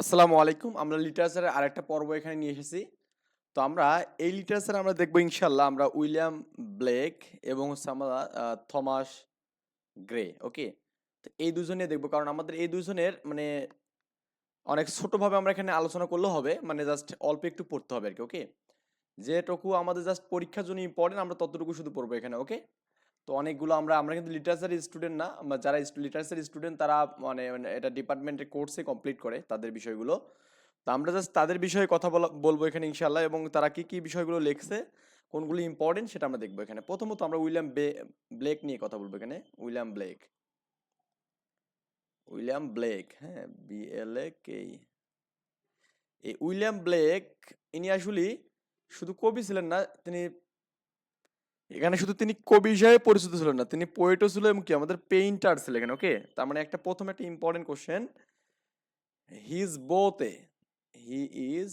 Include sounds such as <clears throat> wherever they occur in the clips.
আসসালামু আলাইকুম। আমরা লিটারেচারের আরেকটা পর্ব এখানে নিয়ে এসেছি। তো আমরা এই লিটারেচারে আমরা দেখব ইনশাল্লাহ আমরা উইলিয়াম ব্লেক এবং হচ্ছে আমরা থমাস গ্রে, ওকে? তো এই দুজনে দেখব কারণ আমাদের এই দুজনের মানে অনেক ছোটোভাবে আমরা এখানে আলোচনা করলেও হবে মানে জাস্ট অল্প একটু পড়তে হবে আর কি ওকে? যেটুকু আমাদের জাস্ট পরীক্ষার জন্য ইম্পর্টেন্ট আমরা ততটুকু শুধু পড়ব এখানে, ওকে? তো অনেকগুলো আমরা আমরা কিন্তু লিটারেচার স্টুডেন্ট না যারা লিটারেচার স্টুডেন্ট তারা মানে মানে এটা ডিপার্টমেন্টের কোর্সে কমপ্লিট করে তাদের বিষয়গুলো। তো আমরা জাস্ট তাদের বিষয়ে কথা বলা, বলব এখানে ইনশাল্লাহ এবং তারা কি কি বিষয়গুলো লিখছে, কোনগুলো ইম্পর্টেন্ট সেটা আমরা দেখব এখানে। প্রথমত আমরা উইলিয়াম ব্লেক নিয়ে কথা বলব এখানে। William Blake. উইলিয়াম ব্লেক হ্যাঁ বি এল এ কে এই উইলিয়াম ব্লেক, ইনি আসলে শুধু কবি ছিলেন না, তিনি এখানে শুধু তিনি কবি হিসাবে পরিচিত ছিলেন না, তিনি পোয়েটও ছিল এবং কি আমাদের পেইন্টার ছিল এখানে ওকে তার মানে একটা প্রথম একটা important question he is both a he is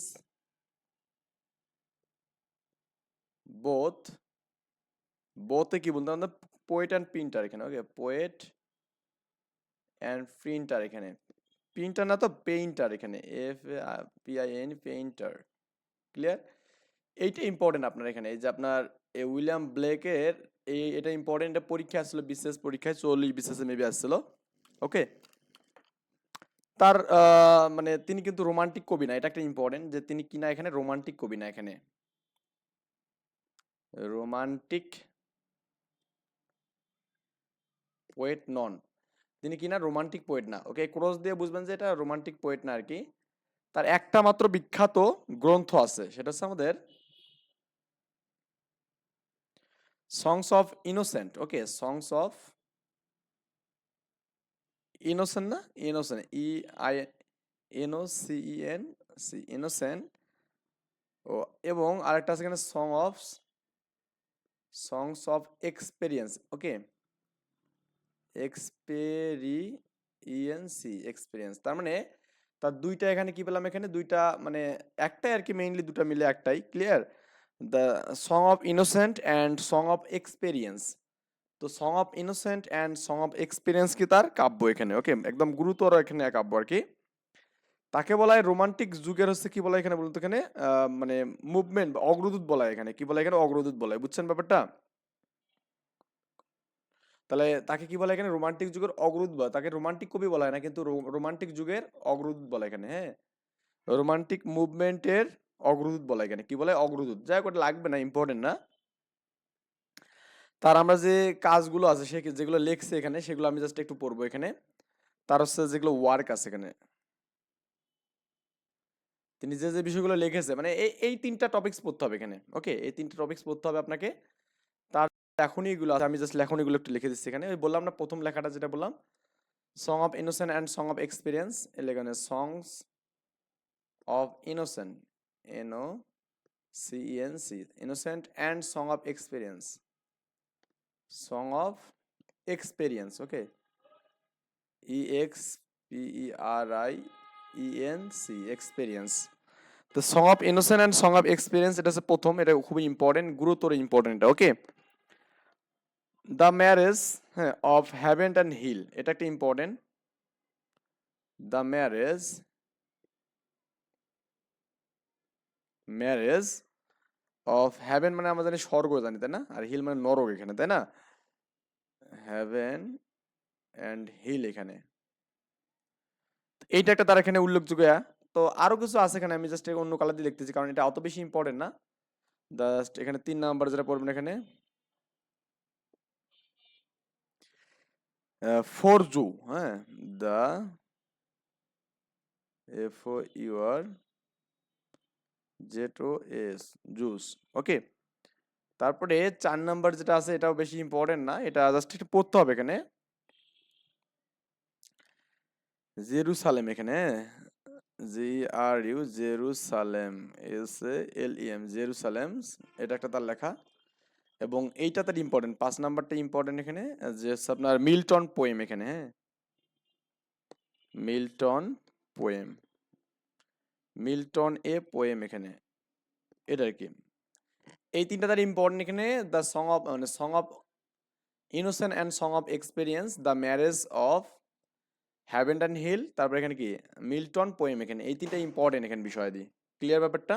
both বোথে কি বলতে আমাদের পোয়েট অ্যান্ড প্রিন্টার এখানে ওকে পোয়েট অ্যান্ড প্রিন্টার এখানে। প্রিন্টার না তো পেইন্টার এখানে F P I N painter clear এইটা ইম্পর্টেন্ট আপনার এখানে, এই যে আপনার উইলিয়াম ব্লেকের এই, এটা ইম্পর্টেন্ট পরীক্ষা আসছিল বিশেষ পরীক্ষায়, চল্লিশ বিশেষে মেবি আসছিল ওকে তার মানে তিনি কিন্তু রোমান্টিক কবি না, এটা একটা ইম্পর্টেন্ট যে তিনি কিনা এখানে রোমান্টিক কবি না এখানে। রোমান্টিক পোয়েট নন তিনি কিনা রোমান্টিক পোয়েট না ওকে ক্রস দিয়ে বুঝবেন যে এটা রোমান্টিক পোয়েট না আর কি। তার একটা মাত্র বিখ্যাত গ্রন্থ আছে, সেটা হচ্ছে আমাদের songs of innocent okay songs of innocent না innocent. E I c e n? C O, এবং আরেকটা আছে এখানে song of songs of experience okay experience experience তার মানে তার দুইটা এখানে কি পেলাম এখানে? দুইটা মানে একটাই আর কি মেইনলি দুটা মিলে একটাই clear the song of innocent and song of experience তো song of innocent and song of experience কি তার? কাব্য এখানে ওকে একদম গুরুতর এখানে কাব্য আর কি। তাকে বলা হয় রোমান্টিক যুগের হচ্ছে কি বলা এখানে বলতো এখানে? আহ, মানে মুভমেন্ট বা অগ্রদূত বলা হয় এখানে। কি বলা এখানে? অগ্রদূত বলা হয়। বুঝছেন ব্যাপারটা? তাহলে তাকে কি বলা এখানে? রোমান্টিক যুগের অগ্রদূত বলা। তাকে রোমান্টিক কবি বলা হয় না কিন্তু রোমান্টিক যুগের অগ্রদূত বলা এখানে হ্যাঁ? রোমান্টিক মুভমেন্টের অগ্রদূত বলা এখানে। কি বলে? অগ্রদূত। যাই হোক লাগবে না ইম্পর্টেন্ট না। তার আমরা যে কাজগুলো আছে, সে যেগুলো লেখছে এখানে, সেগুলো আমি জাস্ট একটু পড়ব এখানে। তার হচ্ছে যেগুলো ওয়ার্ক আছে এখানে। তিনি যে যে বিষয়গুলো লিখেছে মানে এই এই তিনটা টপিকস পড়তে হবে এখানে ওকে এই তিনটা টপিকস পড়তে হবে আপনাকে। তার লেখনীগুলো আছে, আমি জাস্ট লেখনীগুলো একটু লিখে দিচ্ছি এখানে। ওই বললাম না, প্রথম লেখাটা যেটা বললাম song of innocent and song of experience এখানে songs of innocent N O C N C innocent and song of experience song of experience okay E X P E R I E N C experience তো song of innocent and song of experience এটা হচ্ছে প্রথম, এটা খুবই important গুরুতর important okay the marriage হ্যাঁ of heaven and hell এটা একটা important the marriage marriage of heaven মানে আমরা জানি স্বর্গ জানি, তাই না? আর হিল মানে নরক এখানে, তাই না? হ্যাভেন অ্যান্ড হিল এখানে। এইটা একটা তার এখানে উল্লেখযোগ্য আ। তো আরও কিছু আছে এখানে, আমি জাস্ট অন্য কালার দিয়ে লিখতেছি, কারণ এটা অত বেশি ইম্পর্টেন্ট না। জাস্ট এখানে তিন নাম্বার যেটা পড়বেন এখানে। ফোর জু হ্যাঁ? The F O U R Z S Zoas okay তারপরে চার নাম্বার যেটা আছে, এটাও বেশি ইম্পর্টেন্ট না। এটা জাস্ট একটু পড়তে হবে এখানে। জেরুসালেম এখানে। G R U Jerusalem S L E M Jerusalem এটা একটা তার লেখা। এবং এইটা তার ইম্পর্টেন্ট পাঁচ নাম্বারটা ইম্পর্টেন্ট এখানে। যে আপনার মিল্টন পোয়েম এখানে হ্যাঁ? Milton poem Milton a poem এখানে। এটা আর কি এই তিনটা তার ইম্পর্টেন্ট এখানে। দ্য সং অফ মানে song of innocent and song of experience the marriage of heaven and hell তারপর এখানে কি? মিল্টন পোয়েম এখানে। এই তিনটা ইম্পর্টেন্ট এখানে বিষয় দিই ক্লিয়ার ব্যাপারটা?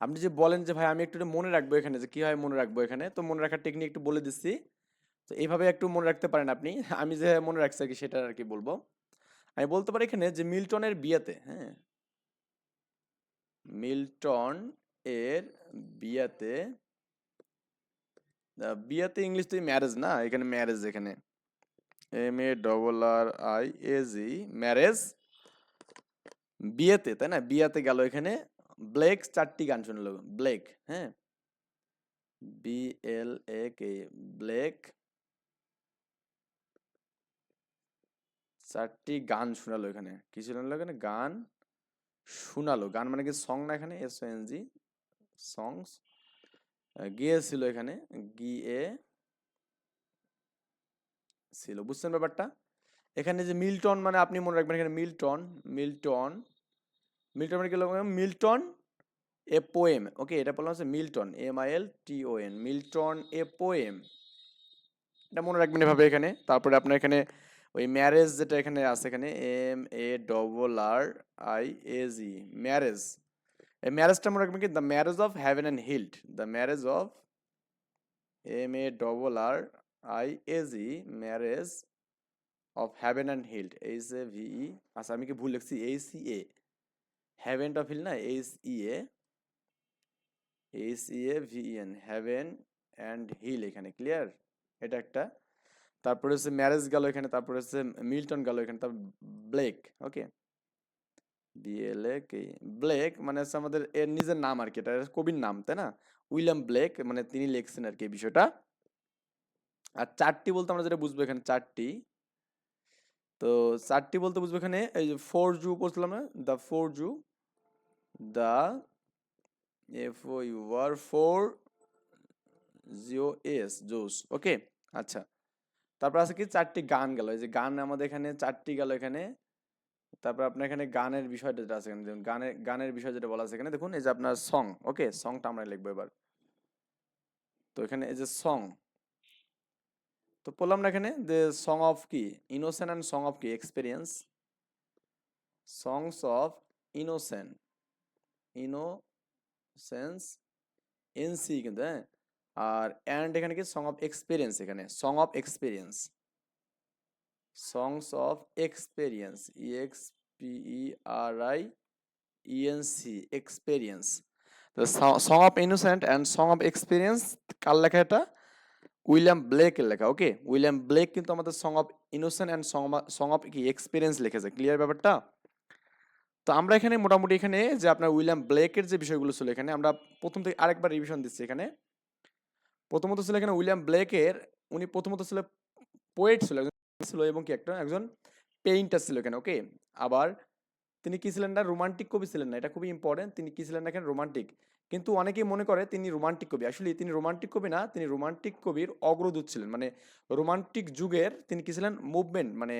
আপনি যে বলেন যে, ভাই, আমি একটু মনে রাখব এখানে যে, কীভাবে মনে রাখব এখানে? তো মনে রাখার টেকনিক একটু বলে দিচ্ছি। তো এইভাবে একটু মনে রাখতে পারেন আপনি। আমি যে মনে রাখছি আর কি সেটা আর কি বলব। আমি বলতে পারি এখানে যে মিল্টনের বিয়েতে হ্যাঁ? মিল্টন এর বিয়েতে বিয়েতে ইংলিশ তুই ম্যারেজ না, এখানে ম্যারেজ এখানে M A double R I A G marriage বিয়েতে, তাই না? বিয়েতে গেল এখানে, ব্লেক চারটি গান শুনলো, ব্লেক হ্যাঁ? B L A K Blake চারটি গান শোনালো এখানে। কি শোনালো এখানে? গান শোনালো। গান মানে কি? সং না এখানে? এস এন জি সংস গিয়েছিল এখানে। গিয়ে ছিল। বুঝছেন ব্যাপারটা? এখানে যে মিল্টন মানে আপনি মনে রাখবেন এখানে মিল্টন মিল্টন মিল্টন মানে কি? মিল্টন এ পোয়েম ওকে এটা বললাম হচ্ছে Milton. M I L T O N Milton a poem এটা মনে রাখবেন এভাবে এখানে। তারপরে আপনার এখানে ওই ম্যারেজ যেটা এখানে আছে এখানে M A double R I A G marriage এই ম্যারেজটা মনে রাখবেন কি? The marriage of heaven and hell the marriage of M A double R I A G marriage of heaven and hell H A V E আচ্ছা আমি কি ভুল লিখছি? H C A heaven of hell না? H E A H E A V N heaven and hell এখানে clear এটা একটা তারপরে হচ্ছে ম্যারেজ গেল এখানে, তারপরে হচ্ছে মিল্টন গেল এখানে, তারপর Blake, okay? B L A K? Blake মানে হচ্ছে আমাদের এর নিজের নাম আর কি, এটা কবির নাম, তাই না? উইলিয়াম ব্লেক মানে তিনি লিখছেন আর কি এই বিষয়টা। আর চারটি বলতে আমরা যেটা বুঝব এখানে, চারটি। তো চারটি বলতে বুঝব এখানে, এই যে ফোর জু পড়ছিলাম না? The four Zoas, the F O U R four Z O S, Zoas, okay? আচ্ছা। তারপর আছে কি চারটি গান গেল। এই যে গান আমাদের এখানে চারটি গেল এখানে। তারপর আপনার এখানে গানের বিষয়টা যেটা আছে এখানে গানের গানের বিষয় যেটা বলা আছে এখানে, দেখুন এই যে আপনার সং ওকে সংটা আমরা লিখব এবার। তো এখানে এই যে সং তো বললাম না এখানে? যে সং অফ কি? ইনোসেন্ট অ্যান্ড সং অফ কি? Experience songs of innocent innocence N C কিন্তু হ্যাঁ? আর অ্যান্ড এখানে কি? সং অফ এক্সপিরিয়েন্স এখানে। Song of experience songs of experience E X P E R I E N C experience song of innocent and song of experience কার লেখা এটা? William ব্লেকের লেখা ওকে William Blake কিন্তু আমাদের song of innocent and song of কি? Experience লিখেছে। Clear ব্যাপারটা? তো আমরা এখানে মোটামুটি এখানে যে আপনার উইলিয়াম ব্লেকের যে বিষয়গুলো ছিল এখানে, আমরা প্রথম থেকে আরেকবার রিভিশন দিচ্ছি এখানে। প্রথমত ছিল এখানে উইলিয়াম ব্লেকের, উনি প্রথমত ছিল পোয়েট ছিল, একজন ছিল এবং কি একটা, একজন পেইন্টার ছিল এখানে ওকে আবার তিনি কি ছিলেন না রোমান্টিক কবি ছিলেন না, এটা খুবই ইম্পর্টেন্ট তিনি কি ছিলেন না এখানে রোমান্টিক কিন্তু অনেকেই মনে করে তিনি রোমান্টিক কবি আসলে তিনি রোমান্টিক কবি না, তিনি রোমান্টিক কবির অগ্রদূত ছিলেন মানে রোমান্টিক যুগের তিনি কি ছিলেন মুভমেন্ট মানে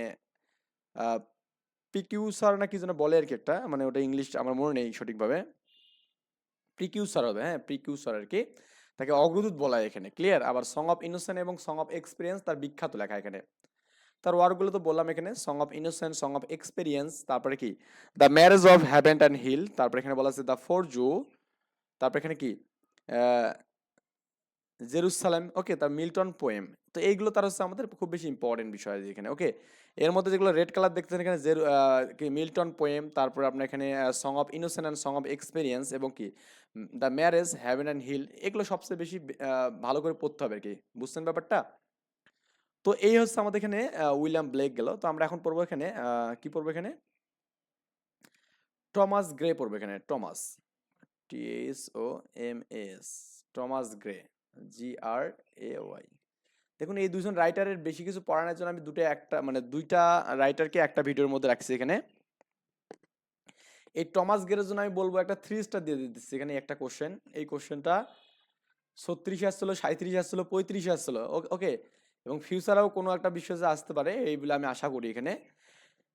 পিকিউসার না কি যেন বলে আর কি একটা মানে ওটা ইংলিশ আমার মনে নেই সঠিকভাবে প্রিকিউসার হবে হ্যাঁ প্রিকিউসার আর কি। তাকে অগ্রদূত বলা হয় এখানে। ক্লিয়ার আবার সং অফ ইনোসেন্ট এবং সং অফ এক্সপিরিয়েন্স তার বিখ্যাত লেখা এখানে। তার ওয়ার্কগুলো তো বললাম এখানে। Song of innocent song of experience তারপরে কি? The marriage of heaven and hell তারপরে এখানে বলা আছে দ্য ফোর জু তারপরে এখানে কি? জেরুসালেম, ওকে, তার মিল্টন পোয়েম। তো এইগুলো তার হচ্ছে আমাদের খুব বেশি ইম্পর্টেন্ট বিষয় এখানে, ওকে? এর মধ্যে যেগুলো রেড কালার দেখতেছেন এখানে জেরু কি মিল্টন পোয়েম, তারপরে আপনার এখানে song of innocent and song of experience এবং কি the marriage heaven and hell এগুলো সবচেয়ে বেশি ভালো করে পড়তে হবে আর কি, বুঝছেন ব্যাপারটা? তো এই হচ্ছে আমাদের এখানে উইলিয়াম ব্লেক গেল। তো আমরা এখন পড়ব এখানে কি পড়ব এখানে? টমাস গ্রে পড়ব এখানে, Thomas T S O M S Thomas Gray. G R A Y দেখুন, এই দুজন রাইটারের বেশি কিছু পড়ানোর জন্য আমি দুটো একটা মানে দুইটা রাইটারকে একটা ভিডিওর মধ্যে রাখছি এখানে। এই টমাস গ্রের জন্য আমি বলব একটা থ্রি স্টার দিয়ে দিচ্ছি এখানে একটা কোশ্চেন এই কোশ্চেনটা ছত্রিশে আসছিল সাঁত্রিশে আসছিল, পঁয়ত্রিশে আসছিল ওকে এবং ফিউচারেও কোনো একটা বিষয় আসতে পারে, এইগুলো আমি আশা করি এখানে।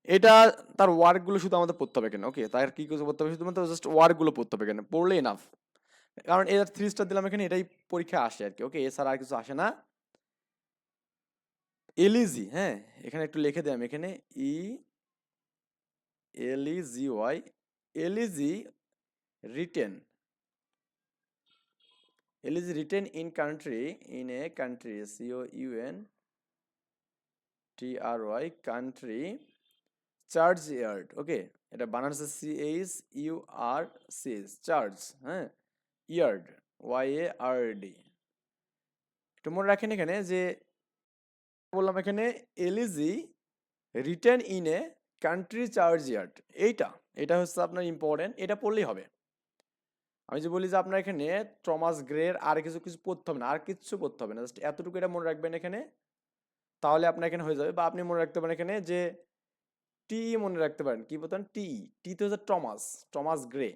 এটা তার ওয়ার্কগুলো শুধু আমাদের পড়তে হবে কেন ওকে তার কি কিছু পড়তে হবে? শুধুমাত্র জাস্ট ওয়ার্কগুলো পড়তে হবে কেন পড়লে এনাফ কারণ এর থ্রি স্টার দিলাম এখানে, এটাই পরীক্ষা আসে আর কি ওকে এছাড়া আর কিছু আসে না। এলিজি হ্যাঁ এখানে একটু লিখে দিই আমি এখানে E elegy Y elegy written elegy written in country in a country C O U N T R Y country churchyard okay এটা হচ্ছে C H U R C church হ্যাঁ? Yard Y A R D একটু মনে রাখেন এখানে যে বললাম এখানে elegy written in a country churchyard. এইটা এটা হচ্ছে আপনার ইম্পর্টেন্ট এটা পড়লেই হবে। আমি যে বলি যে আপনার এখানে টমাস গ্রের আর কিছু কিছু পড়তে হবে না, আর কিছু পড়তে হবে না জাস্ট এতটুকু এটা মনে রাখবেন এখানে, তাহলে আপনার এখানে হয়ে যাবে। বা আপনি মনে রাখতে পারেন এখানে যে টি মনে রাখতে পারেন, কি বলতেন টি টি তো হচ্ছে Thomas Thomas Gray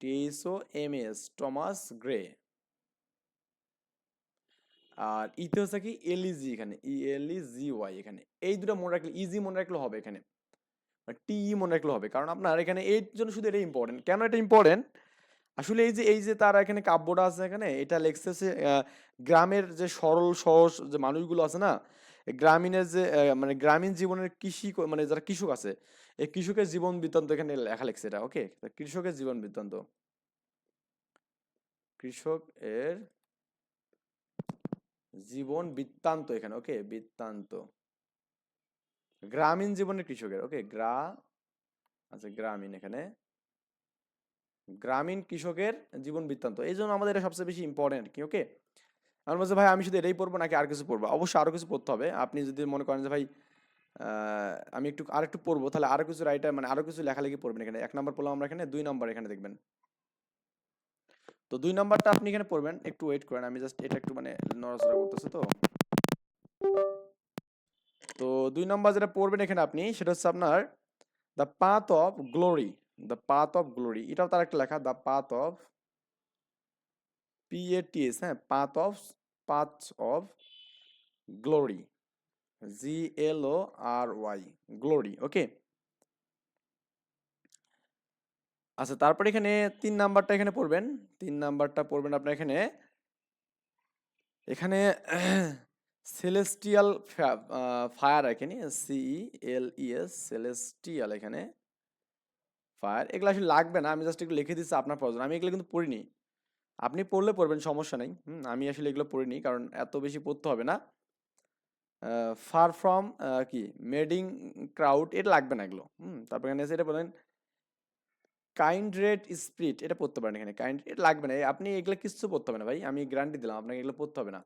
T S O M S Thomas Gray আর ইতে হচ্ছে কি এলইজি এখানে ই এল ই জি ওয়াই এখানে। এই দুটো মনে রাখলে ইজি মনে রাখলে হবে এখানে। টি মনে রাখলে হবে। কারণ আপনার এখানে এর জন্য শুধু এটা ইম্পর্টেন্ট কেন এটা ইম্পর্টেন্ট আসলে এই যে এই যে তারা এখানে কাব্যটা আছে এখানে এটা লেখছে সে, গ্রামের যে সরল সহজ যে মানুষগুলো আছে না গ্রামীণের যে মানে গ্রামীণ জীবনের কৃষি মানে যারা কৃষক আছে এই কৃষকের জীবন বৃত্তান্ত এখানে লেখা লেখছে এটা ওকে কৃষকের জীবন বৃত্তান্ত। কৃষক এর জীবন বৃত্তান্ত এখানে ওকে বৃত্তান্ত। গ্রামীণ জীবনের কৃষকের ওকে গ্রা আচ্ছা গ্রামীণ এখানে। গ্রামীণ কৃষকের জীবন বৃত্তান্ত এই জন্য আমাদের এটা সবচেয়ে বেশি ইম্পর্টেন্ট কি ওকে আমার বলছে, ভাই, আমি শুধু এটাই পড়ব নাকি আর কিছু পড়ব? অবশ্যই আরও কিছু পড়তে হবে। আপনি যদি মনে করেন যে, ভাই আমি একটু আর একটু পড়ব। তাহলে আরও কিছু রাইটার মানে আরও কিছু লেখালেখি পড়বেন এখানে। এক নম্বর পড়লাম আমরা এখানে, দুই নম্বর এখানে দেখবেন। তো দুই নাম্বারটা আপনি এখানে পড়বেন। একটু ওয়েট করেন, আমি জাস্ট এটা একটু মানে নড়াচড়া করতেছে তো। তো দুই নম্বর যেটা পড়বেন এখানে আপনি, সেটা হচ্ছে আপনার the path of glory the path of glory এটাও তার একটা লেখা the path of P A T S হ্যাঁ? Path of path of glory G L O R Y glory okay আচ্ছা তারপরে এখানে তিন নাম্বারটা এখানে পড়বেন। তিন নাম্বারটা পড়বেন আপনার এখানে। এখানে <clears throat> সেলেস্টিয়াল ফায়ার এখানে C L E S celestial এখানে ফায়ার এগুলো আসলে লাগবে না আমি জাস্ট একটু লিখে দিচ্ছি আপনার প্রয়োজন। আমি এগুলো কিন্তু পড়িনি। আপনি পড়লে পড়বেন সমস্যা নেই। হুম, আমি আসলে এগুলো পড়িনি কারণ এত বেশি পড়তে হবে না। ফার ফ্রম কি মেডিং ক্রাউড এটা লাগবে না এগুলো। হুম, তারপর এখানে আছে এটা বলেন কাইন্ড রেট স্পিরিট এটা পড়তে পারেন এখানে কাইন্ড এটা লাগবে না। আপনি এগুলো কিছু পড়তে হবে না ভাই, আমি গ্যারান্টি দিলাম, আপনাকে এগুলো পড়তে হবে না।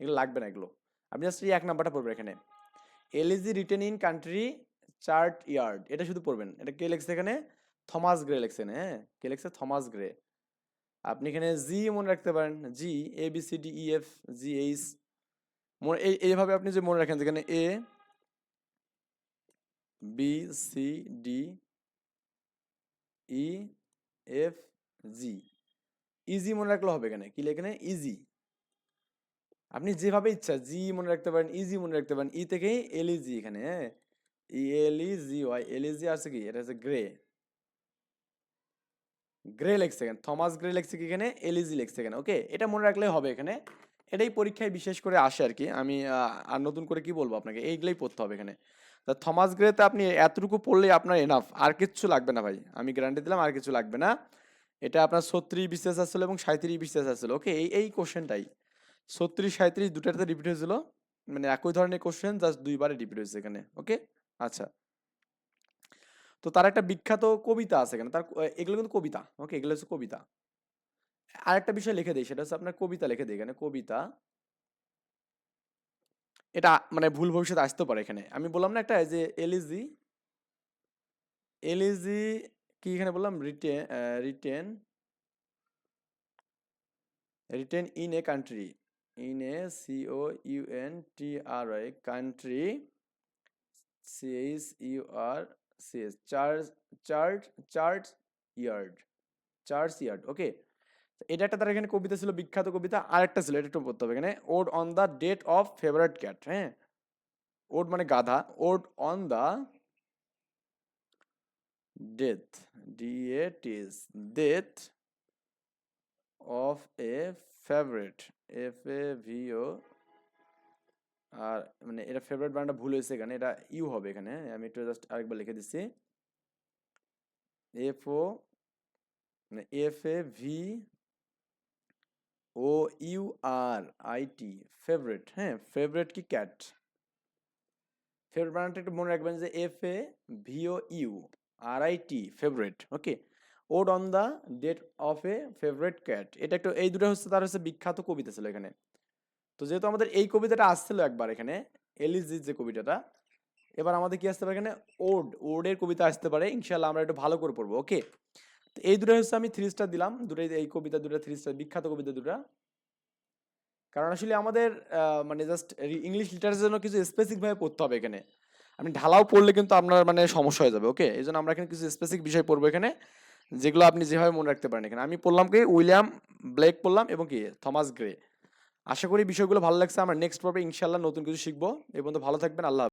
এগুলো লাগবে না এগুলো। আপনি জাস্ট এই এক নাম্বারটা পড়বেন এখানে। L E G written in country churchyard এটা শুধু পড়বেন। এটা কে লেখছে এখানে? থমাস গ্রে লেখছেন হ্যাঁ কে লেখছে? থমাস গ্রে আপনি এখানে জি মনে রাখতে পারেন G A B C D E F G H এই এইভাবে আপনি যে মনে রাখেন যেখানে A, B, C, D, E, F, G. Easy মনে রাখলে হবে এখানে। কি এখানে? ইজি। আপনি যেভাবে ইচ্ছা, জি মনে রাখতে পারেন, ইজি মনে রাখতে পারেন। ই থেকে এল জি এখানে হ্যাঁ? ই, এল ই, জি, ওয়াই, এল জি আছে কি? এটা হচ্ছে গ্রে। গ্রে লেখছে এখানে। থমাস গ্রে লেখছে কি এখানে? এলিজি লেখছে এখানে। ওকে? এটা মনে রাখলে হবে এখানে। এটাই পরীক্ষায় বিশেষ করে আসে আর কি আমি আর নতুন করে কি বলব আপনাকে? এইগুলাই পড়তে হবে এখানে। তা থমাস গ্রেতে আপনি এতটুকু পড়লেই আপনার এনাফ আর কিচ্ছু লাগবে না ভাই। আমি গ্যারান্টি দিলাম আর কিছু লাগবে না। এটা আপনার ছত্রিশ বিশেষ আসছিল এবং সাঁত্রিশ বিশেষ আসছিল। ওকে এই এই কোশ্চেনটাই ছত্রিশ সাঁত্রিশ দুটাতে রিপিট হয়েছিল। মানে একই ধরনের কোশ্চেন জাস্ট দুইবারে রিপিট হয়েছে এখানে। ওকে আচ্ছা। তো তার একটা বিখ্যাত কবিতা আছে এখানে। তার এগুলো কিন্তু কবিতা। ওকে এগুলো হচ্ছে কবিতা। আরেকটা বিষয় লিখে দিই, সেটা হচ্ছে আপনার কবিতা লিখে দিই এখানে, কবিতা। এটা মানে ভুল ভবিষ্যৎ আসতে পারে এখানে। আমি বললাম না একটা যে এলিজি এলিজি কি এখানে বললাম? Written written written in a country in a C O U N T R I country C H U R C S church chart churchyard churchyard okay এটা একটা তার এখানে কবিতা ছিল, বিখ্যাত কবিতা। আরেকটা ছিল, এটা একটু পড়তে হবে এখানে। Ode on the death of favourite cat হ্যাঁ? ওড মানে গাধা। Ode on the death D A T S death of a favourite F A V O R মানে এটা ফেভারেট বানানটা ভুল হয়েছে এখানে, এটা ইউ হবে এখানে হ্যাঁ? আমি একটু জাস্ট আরেকবার লিখে দিচ্ছি। এফ ও মানে F A V O U R I T favourite হ্যাঁ ফেভারিট কি ক্যাট ফেভারিট বানানটা একটু মনে রাখবেন যে F A V O U R I T favourite okay ode on the death of a favourite cat এটা একটু এই দুটো হচ্ছে তার হচ্ছে বিখ্যাত কবিতা ছিল এখানে। তো যেহেতু আমাদের এই কবিতাটা আসছিল একবার এখানে এলিজির যে কবিতাটা, এবার আমাদের কি আসতে পারে এখানে? ওড ওডের কবিতা আসতে পারে ইনশাল্লাহ আমরা একটু ভালো করে পড়ব ওকে তো এই দুটো হচ্ছে আমি থ্রি স্টার দিলাম। দুটোই এই কবিতা দুটো থ্রি স্টার বিখ্যাত কবিতা দুটো। কারণ আসলে আমাদের মানে জাস্ট ইংলিশ লিটারের জন্য কিছু স্পেসিফিক ভাবে পড়তে হবে এখানে। আপনি ঢালাও পড়লে কিন্তু আপনার মানে সমস্যা হয়ে যাবে ওকে এই জন্য আমরা এখানে কিছু স্পেসিফিক বিষয় পড়ব এখানে, যেগুলো আপনি যেভাবে মনে রাখতে পারেন এখানে। আমি পড়লাম কি, উইলিয়াম ব্লেক পড়লাম এবং কি, থমাস গ্রে। আশা করি বিষয়গুলো ভালো লাগছে। আমরা নেক্সট পর্বে ইনশাল্লাহ নতুন কিছু শিখব। এই পর্যন্ত ভালো থাকবেন, আল্লাহ।